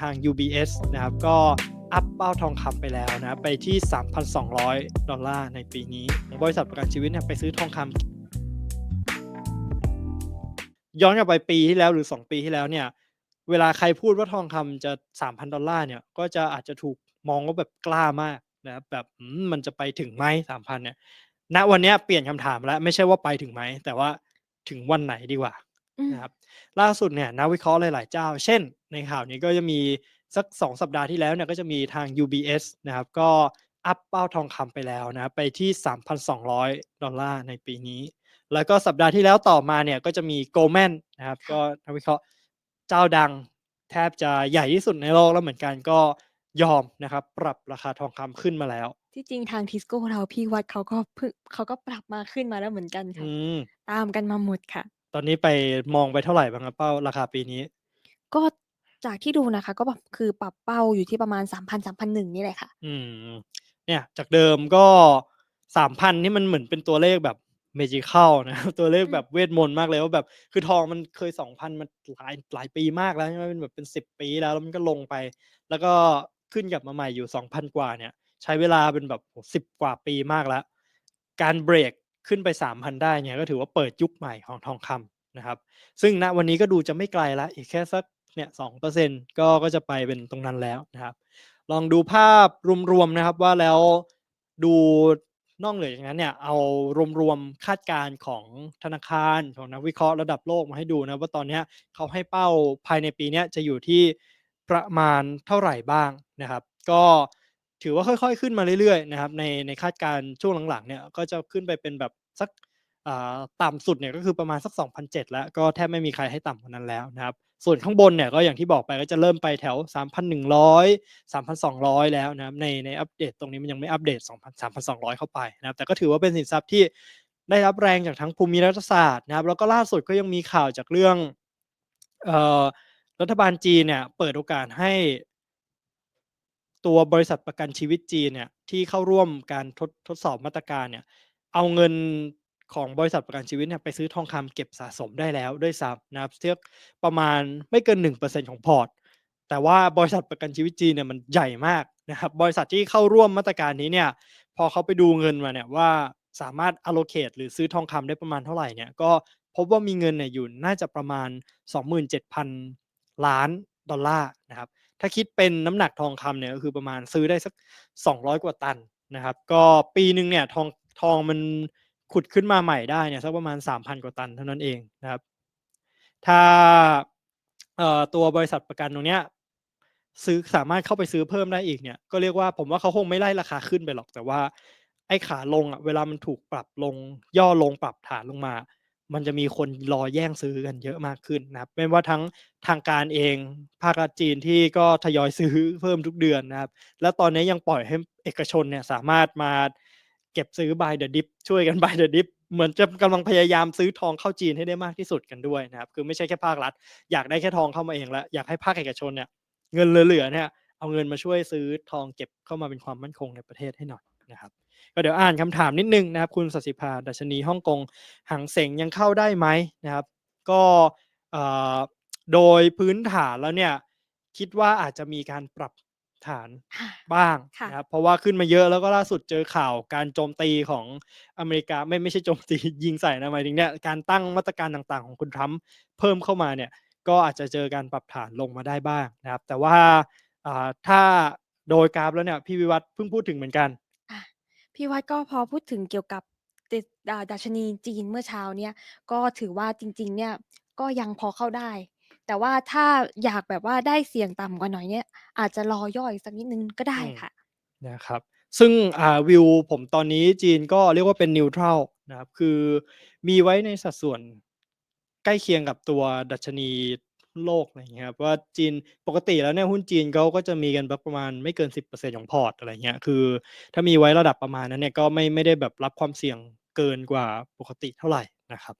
ทาง UBS นะครับ ก็อัพเป้าทองคำไปแล้วนะไปที่ 3,200 ดอลลาร์ในปีนี้ บริษัทประกันชีวิตเนี่ยไปซื้อทองคำย้อนกลับไปปีที่แล้วหรือ 2 ปีที่แล้วเนี่ยเวลาใครพูดว่าทองคำจะ 3,000 ดอลลาร์เนี่ยก็จะอาจจะถูกมองว่าแบบกล้ามากนะครับแบบมันจะไปถึงไหม3,000เนี่ยณวันนี้เปลี่ยนคำถามแล้วไม่ใช่ว่าไปถึงไหม แต่ว่าถึงวันไหนดีกว่า อืมนะครับล่าสุดเนี่ยนักวิเคราะห์หลาย ๆ เจ้า เช่น ในข่าวนี้ก็จะมีสัก 2 สัปดาห์ที่แล้วเนี่ยก็จะมีทาง UBS นะครับก็อัพเป้าทองคำไปแล้วนะครับไปที่ 3,200 ดอลลาร์ในปีนี้ แล้วก็สัปดาห์ที่แล้วต่อมาเนี่ยก็จะมี Goldman นะครับค่ะก็นักวิเคราะห์เจ้าดังแทบจะใหญ่ที่สุดในโลกแล้วเหมือนกันก็ยอมนะครับปรับราคาทองคำขึ้นมาแล้ว ที่จริงทาง Tisco เราพี่วัดเขาก็เพิ่งเขาก็ปรับมาขึ้นมาแล้วเหมือนกันอืค่ะมตามกันมาหมดค่ะ ตอนนี้ไป มองไปเท่าไรบ้างครับ เป้าราคาปีนี้?ก็จากที่ดูนะคะ ก็แบบคือปรับเป้าอยู่ที่ประมาณ 3,000 3,100 นี่แหละค่ะ อืม เนี่ย จากเดิมก็ 3,000 นี่มันเหมือนเป็นตัวเลขแบบ Magical นะครับตัวเลขอืแบม บเวทมนต์มากเลยว่าแบบ คือทองมันเคย 2,000 มาหลาย หลายปีมากแล้ว ใช่ไหม เป็นแบบเป็น 10 ปีแล้ว แล้วมันก็ลงไป แล้วก็ขึ้นกลับมาใหม่อยู่ 2,000 กว่าเนี่ย ใช้เวลาเป็นแบบ โอ้โฮ 10 กว่าปีมากแล้ว การเบรก ขึ้นไป 3,000 ได้เนี่ยก็ถือว่าเปิดยุคใหม่ของทองคำนะครับ ซึ่งณวันนี้ก็ดูจะไม่ไกลล้วอีกแค่สักเนี่ย2%ก็ก็จะไปเป็นตรงนั้นแล้วนะครับ ลองดูภาพรวมๆนะครับว่าแล้วดูนอกเหนือจากนั้นเนี่ยเอารวมๆคาดการณ์ของธนาคารของนักวิเคราะห์ระดับโลกมาให้ดูนะว่าตอนนี้เขาให้เป้าภายในปีนี้จะอยู่ที่ประมาณเท่าไหร่บ้างนะครับ ก็ ถือว่าค่อยๆ ขึ้นมาเรื่อยๆนะครับในในคาดการณ์ช่วงหลังๆเนี่ยก็จะขึ้นไปเป็นแบบสักอ่าต่ำสุดเนี่ยก็คือประมาณสัก2,700แล้วก็แทบไม่มีใครให้ต่ำกว่านั้นแล้วนะครับ ส่วนข้างบนเนี่ยก็อย่างที่บอกไปก็จะเริ่มไปแถว 3,100 3,200 แล้วนะครับในในอัปเดตตรงนี้มันยังไม่อัปเดต2,000 3,200 เข้าไปนะครับแต่ก็ถือว่าเป็นสินทรัพย์ที่ได้รับแรงจากทั้งภูมิรัฐศาสตร์นะครับแล้วก็ล่าสุดก็ยังมีข่าวจากเรื่องเอ่อรัฐบาลจีนเนี่ยเปิดโอกาสให้ ตัวบริษัทประกันชีวิตจีนเนี่ยที่เข้าร่วมการทดทดสอบมาตรการเนี่ยเอาเงินของบริษัทประกันชีวิตเนี่ยไปซื้อทองคำเก็บสะสมได้แล้วด้วยซ้ำนะครับเทียบประมาณไม่เกิน 1%ของพอร์ต แต่ว่าบริษัทประกันชีวิตจีนเนี่ยมันใหญ่มากนะครับบริษัทที่เข้าร่วมมาตรการนี้เนี่ยพอเขาไปดูเงินมาเนี่ยว่าสามารถ allocate หรือซื้อทองคำได้ประมาณเท่าไหร่เนี่ยก็พบว่ามีเงินเนี่ยอยู่น่าจะประมาณ 27,000 ล้านดอลลาร์นะครับ ถ้าคิดเป็นน้ำหนักทองคำเนี่ยก็คือประมาณซื้อได้สัก 200 กว่าตันนะครับ ก็ปีหนึ่งเนี่ยทองทองมันขุดขึ้นมาใหม่ได้เนี่ยสักประมาณ 3,000 กว่าตันเท่านั้นเองนะครับ ถ้าตัวบริษัทประกันตรงเนี้ยซื้อสามารถเข้าไปซื้อเพิ่มได้อีกเนี่ยก็เรียกว่าผมว่าเขาคงไม่ไล่ราคาขึ้นไปหรอกแต่ว่าไอ้ขาลงอะเวลามันถูกปรับลงย่อลงปรับฐานลงมา มันจะมีคนรอแย่งซื้อกันเยอะมากขึ้นนะครับไม่ว่าทั้งทางการเองภาครัฐจีนที่ก็ทยอยซื้อเพิ่มทุกเดือนนะครับ แล้วตอนนี้ยังปล่อยให้เอกชนเนี่ยสามารถมาเก็บซื้อ buy the dip ช่วยกัน buy the dip เหมือนจะกำลังพยายามซื้อทองเข้าจีนให้ได้มากที่สุดกันด้วยนะครับ คือไม่ใช่แค่ภาครัฐ อยากได้แค่ทองเข้ามาเองแล้วอยากให้ภาคเอกชนเนี่ยเงินเหลือๆเนี่ยเอาเงินมาช่วยซื้อทองเก็บเข้ามาเป็นความมั่นคงในประเทศให้หน่อยนะครับ ก็เดี๋ยวอ่านคำถามนิดหนึ่งนะครับ คุณศศิภาดัชนีฮ่องกงหังเส็งยังเข้าได้ไหมนะครับ ก็เอ่อโดยพื้นฐานแล้วเนี่ยคิดว่าอาจจะมีการปรับฐานค่ะบ้างค่ะนะครับเพราะว่าขึ้นมาเยอะแล้วก็ล่าสุดเจอข่าวการโจมตีของอเมริกาไม่ไม่ใช่โจมตียิงใส่นะหมายถึงเนี่ยการตั้งมาตรการต่างๆ ของคุณทรัมป์เพิ่มเข้ามาเนี่ยก็อาจจะเจอการปรับฐานลงมาได้บ้างนะครับ แต่ว่าอ่าถ้าโดยกราฟแล้วเนี่ยพี่วิวัฒน์เพิ่งพูดถึงเหมือนกันอา พี่วัดก็พอพูดถึงเกี่ยวกับติด อ่า ดัชนีจีนเมื่อเช้าเนี่ย ก็ถือว่าจริง ๆ เนี่ย ก็ยังพอเข้าได้ แต่ว่าถ้าอยากแบบว่าได้เสี่ยงต่ำกว่าหน่อยเนี่ย อาจจะรอย่ออีกสักนิดหนึ่งก็ได้อืม ค่ะ นะครับ ซึ่ง อ่า วิวผมตอนนี้จีนก็เรียกว่าเป็นนิวทรัลนะครับ คือมีไว้ในสัดส่วนใกล้เคียงกับตัวดัชนี โลกอะไรอย่างเงี้ยครับว่าจีนปกติแล้วเนี่ยหุ้นจีนเขาก็จะมีกันประมาณไม่เกิน 10%ของพอร์ตอะไรเงี้ยคือ ถ้ามีไว้ระดับประมาณนั้นเนี่ยก็ไม่ไม่ได้แบบรับความเสี่ยงเกินกว่าปกติเท่าไหร่นะครับ